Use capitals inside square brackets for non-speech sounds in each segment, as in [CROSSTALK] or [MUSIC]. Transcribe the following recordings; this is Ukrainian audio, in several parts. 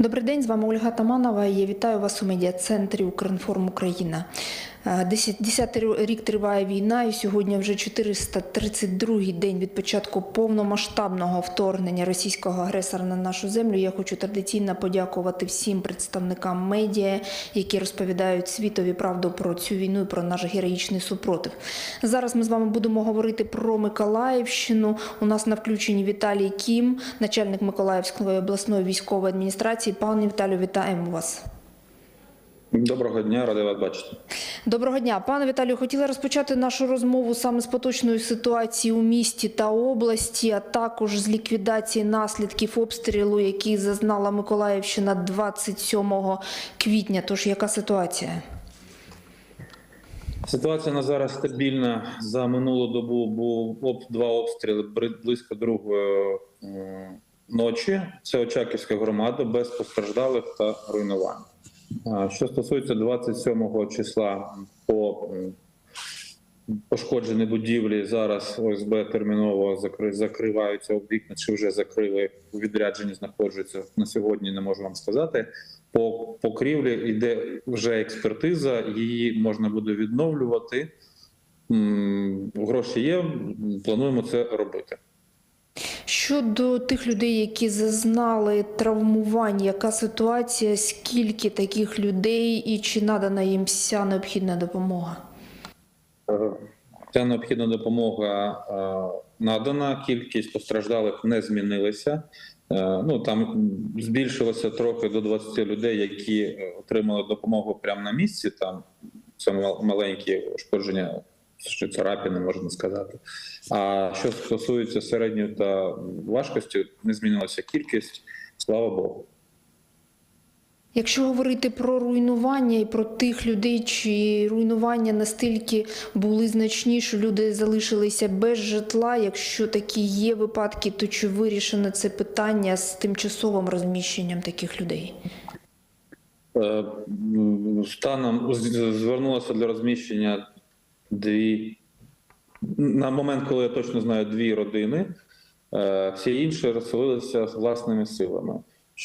Добрий день, з вами Ольга Таманова. Я вітаю вас у медіа-центрі Укрінформ Україна. Е, Десятий рік триває війна, і сьогодні вже 432-й день від початку повномасштабного вторгнення російського агресора на нашу землю. Я хочу традиційно подякувати всім представникам медіа, які розповідають світові правду про цю війну і про наш героїчний супротив. Зараз ми з вами будемо говорити про Миколаївщину. У нас на включенні Віталій Кім, начальник Миколаївської обласної військової адміністрації. Пане Віталію, вітаємо вас. Доброго дня, радий вас бачити. Доброго дня, пане Віталію. Хотіла розпочати нашу розмову саме з поточної ситуації у місті та області, а також з ліквідації наслідків обстрілу, який зазнала Миколаївщина 27 квітня. Тож яка ситуація? Ситуація на зараз стабільна. За минулу добу був два обстріли близько другої е, ночі. Це Очаківська громада без постраждалих та руйнувань. Що стосується 27 числа по м, пошкодженій будівлі, зараз ОСБ терміново закриваються вікна, чи вже закрили у відрядженні знаходжуться на сьогодні. Не можу вам сказати. По покрівлі йде вже експертиза, її можна буде відновлювати. Гроші є, плануємо це робити. Щодо тих людей, які зазнали травмувань, яка ситуація, скільки таких людей і чи надана їм вся необхідна допомога? Е, Ця необхідна допомога е, надана. Кількість постраждалих не змінилася. Е, Ну там збільшилося трохи до 20 людей, які е, отримали допомогу прямо на місці. Там це маленькі ушкодження, що царапини, можна сказати. А що стосується середньої та важкості, не змінилася кількість. Слава Богу. Якщо говорити про руйнування і про тих людей, чи руйнування настільки були значні, що люди залишилися без житла, якщо такі є випадки, то чи вирішено це питання з тимчасовим розміщенням таких людей? Е, Станом звернулося для розміщення дві на момент, коли я точно знаю дві родини. Е, Всі інші розселилися власними силами.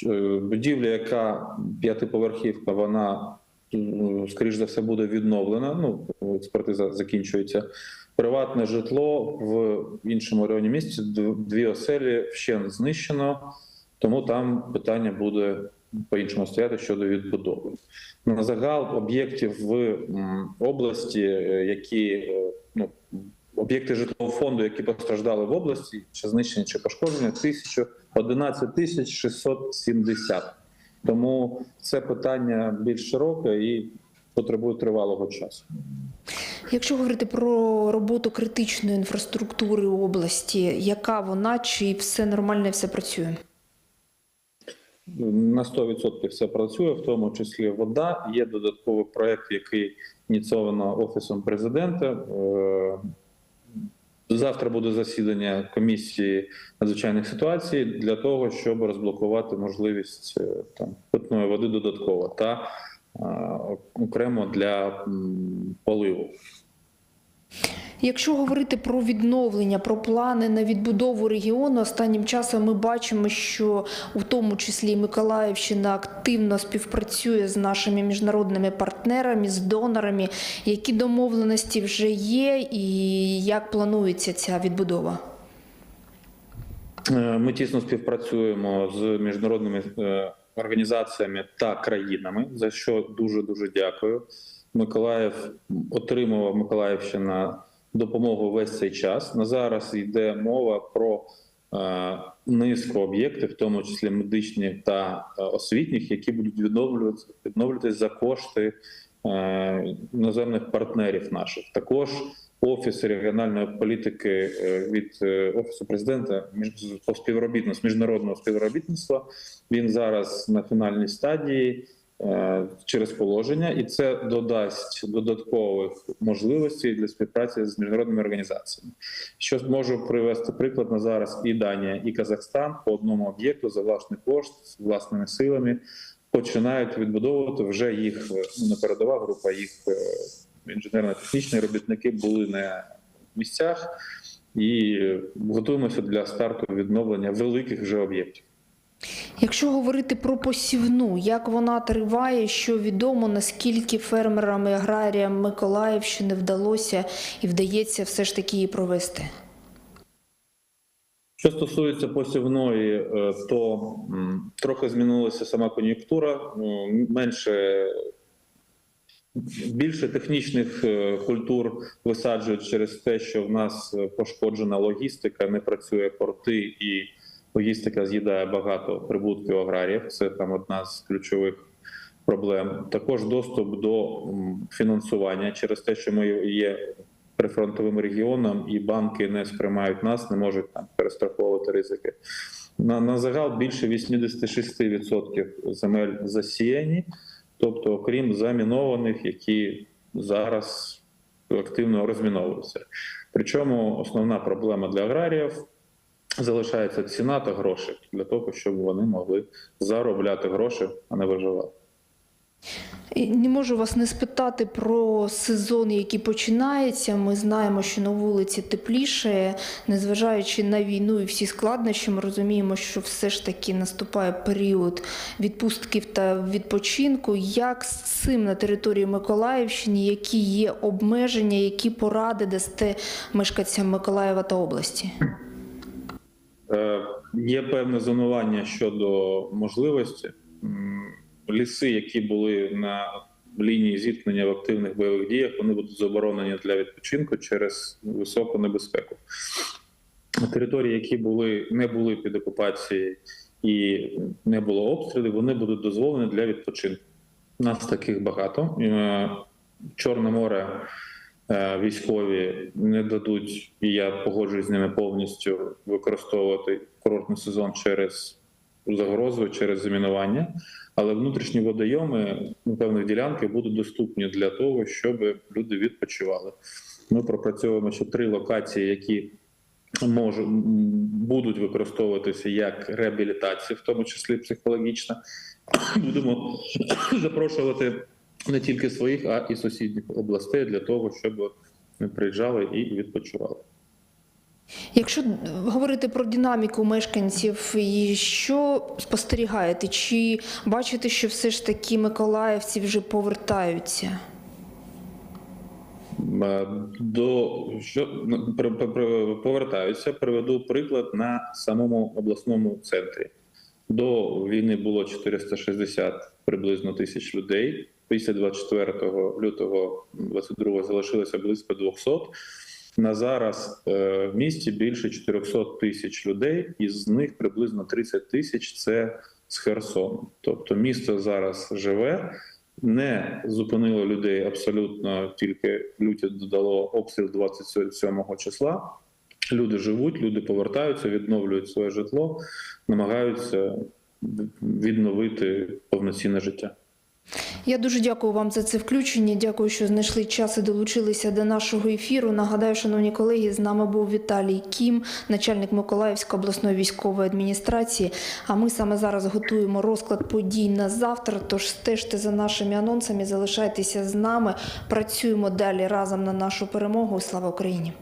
Е, Будівля, яка п'ятиповерхівка, вона м, скоріш за все буде відновлена. Ну експертиза закінчується. Приватне житло в іншому районі місті дв- дві оселі вщент знищено, тому там питання буде по-іншому стояти щодо відбудови. На загал об'єктів в області, е, які е, ну об'єкти житлового фонду, які постраждали в області, чи знищені, чи пошкоджені, 1000, 11 тисяч 670. Тому це питання більш широке і потребує тривалого часу. Якщо говорити про роботу критичної інфраструктури області, яка вона, чи все нормально все працює? На 100% все працює, в тому числі вода. Є додатковий проект, який ініційовано офісом президента. Е, Завтра буде засідання комісії надзвичайних ситуацій для того, щоб розблокувати можливість е, там питної води додатково та е, окремо для поливу. Якщо говорити про відновлення, про плани на відбудову регіону, останнім часом ми бачимо, що у тому числі Миколаївщина активно співпрацює з нашими міжнародними партнерами, з донорами. Які домовленості вже є, і як планується ця відбудова? Е, Ми тісно співпрацюємо з міжнародними е, організаціями та країнами, за що дуже дуже дякую. Миколаїв отримував Миколаївщина допомогу весь цей час. На зараз йде мова про е, низку об'єктів, в тому числі медичних та е, освітніх, які будуть відновлюватися відновлюватись за кошти е, іноземних партнерів наших. Також Офіс регіональної політики е, від офісу президента по співробітництву міжнародного співробітництва. Він зараз на фінальній стадії через положення, і це додасть додаткових можливостей для співпраці з міжнародними організаціями. Що можу привести приклад на зараз і Данія, і Казахстан по одному об'єкту за власний кошт з власними силами починають відбудовувати вже їх е, ну, не передова група, їх е, інженерно-технічні робітники були на місцях і готуємося для старту відновлення великих вже об'єктів. Якщо говорити про посівну, як вона триває, що відомо, наскільки фермерам і аграріям Миколаївщини вдалося і вдається все ж таки її провести? Що стосується посівної, е, то трохи змінилася сама кон'юнктура. Менше більше технічних е, культур висаджують через те, що в нас е, пошкоджена логістика, не працює порти, і логістика з'їдає багато прибутків аграріїв. Це там одна з ключових проблем. Також доступ до фінансування через те, що ми є прифронтовим регіоном, і банки не сприймають нас, не можуть там перестраховувати ризики. На, на загал більше 86% земель засіяні, тобто окрім замінованих, які зараз активно розміновуються. Причому основна проблема для аграріїв залишається ціна та гроші для того, щоб вони могли заробляти гроші, а не виживати. Не можу вас не спитати про сезон, який починається. Ми знаємо, що на вулиці тепліше, незважаючи на війну і всі складнощі, ми розуміємо, що все ж таки наступає період відпустків та відпочинку. Як з цим на території Миколаївщини, які є обмеження, які поради дасте мешканцям Миколаєва та області? Е, Є певне зонування щодо можливості. Ліси, які були на лінії зіткнення в активних бойових діях, вони будуть заборонені для відпочинку через високу небезпеку. Території, які були не були під окупацією і не було обстрілів, вони будуть дозволені для відпочинку. Нас таких багато. Е, Чорне море військові не дадуть, і я погоджуюсь з ними повністю використовувати курортний сезон через загрозу, через замінування. Але внутрішні водойоми на певних ділянках будуть доступні для того, щоб люди відпочивали. Ми пропрацьовуємо ще три локації, які можуть будуть використовуватися як реабілітація, в тому числі психологічна. Будемо [COUGHS] запрошувати не тільки своїх, а і сусідніх областей для того, щоб ми приїжджали і відпочивали. Якщо говорити про динаміку мешканців, і що спостерігаєте? Чи бачите, що все ж таки миколаївці вже повертаються? Е, До що ну, при- приведу приклад на самому обласному центрі. До війни було 460 приблизно тисяч людей. Після 24 лютого 22 залишилося близько 200. На зараз е, в місті більше 400 тисяч людей, із них приблизно 30 тисяч це з Херсону. Тобто місто зараз живе, не зупинило людей абсолютно тільки люті додало обстріл 27 числа. Люди живуть, люди повертаються, відновлюють своє житло, намагаються відновити повноцінне життя. Я дуже дякую вам за це включення. Дякую, що знайшли час і долучилися до нашого ефіру. Нагадаю, шановні колеги, з нами був Віталій Кім, начальник Миколаївської обласної військової адміністрації. А ми саме зараз готуємо розклад подій на завтра. Тож стежте за нашими анонсами, залишайтеся з нами. Працюємо далі разом на нашу перемогу. Слава Україні!